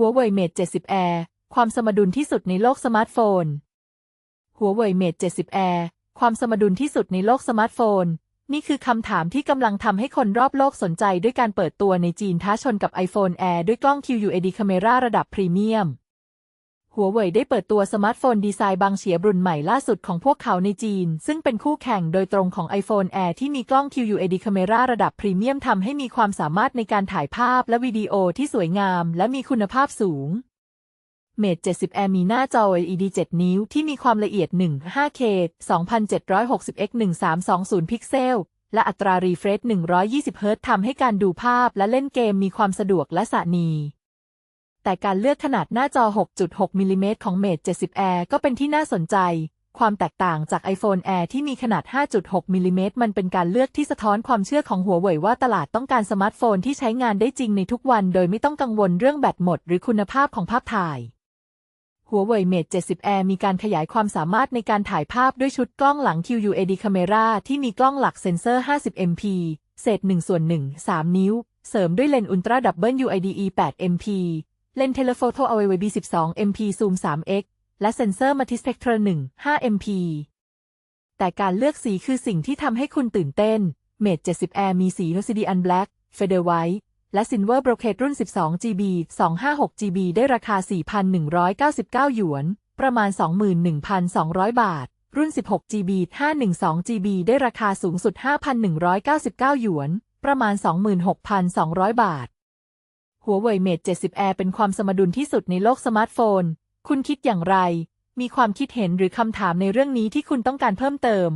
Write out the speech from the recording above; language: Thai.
หัวเว่ยเมท70 Air ความสมดุลที่สุดในโลกสมาร์ทโฟน หัวเว่ยเมท70 Air ความสมดุลที่สุดในโลกสมาร์ทโฟน นี่คือคำถามที่กำลังทำให้คนรอบโลกสนใจด้วยการเปิดตัวในจีนท้าชนกับ iPhone Air ด้วยกล้อง QUAD Camera ระดับพรีเมียม หัวเว่ยได้เปิดตัวสมาร์ทโฟนดีไซน์บางเฉียบรุ่นใหม่ล่าสุดของพวกเขาในจีน ซึ่งเป็นคู่แข่งโดยตรงของ iPhone Air ที่มีกล้อง QUAD Camera ระดับพรีเมียมทำให้มีความสามารถในการถ่ายภาพและวิดีโอที่สวยงาม และมีคุณภาพสูง Mate 70 Air มีหน้าจอ LED 7 นิ้วที่มีความละเอียด 1.5K 2760x 1320 พิกเซล และอัตรารีเฟรช120 เฮิรตซ์ทำให้การดูภาพและเล่นเกมมีความสะดวกและสะนี แต่การเลือกขนาดหน้าจอ 6.6 มิลลิเมตรของ Mate 70 Air ก็เป็นที่น่าสนใจ ความแตกต่างจาก iPhone Air ที่มีขนาด 5.6 มิลลิเมตรมันเป็นการเลือกที่สะท้อนความเชื่อของหัวเว่ยว่าตลาดต้องการสมาร์ทโฟนที่ใช้งานได้จริงในทุกวัน โดยไม่ต้องกังวลเรื่องแบตหมด หรือคุณภาพของภาพถ่ายหัวเว่ย Mate 70 Air มีการขยายความสามารถในการถ่ายภาพด้วยชุดกล้องหลัง QUAD Camera ที่มีกล้องหลักเซ็นเซอร์ 50 MP เศษ1ส่วน1 3 นิ้ว เสริมด้วยเลนส์อุลตร้าดับเบิล UIDE 8 MP เลนเทเลโฟโต AWB 12 MP ซูม 3x และเซนเซอร์มัลติสเปกตรัล1 5 MP แต่การเลือกสีคือสิ่งที่ทำให้คุณตื่นเต้น Mate 70 Air มีสี Obsidian Black Feather White และ Silver Brocade รุ่น 12 GB 256 GB ได้ราคา 4,199 หยวน ประมาณ 21,200 บาท รุ่น 16 GB 512 GB ได้ราคาสูงสุด 5,199 หยวน ประมาณ 26,200 บาท หัวเว่ย Mate 70 Air เป็นความสมดุลที่สุดในโลกสมาร์ทโฟน คุณคิดอย่างไร มีความคิดเห็นหรือคำถามในเรื่องนี้ที่คุณต้องการเพิ่มเติม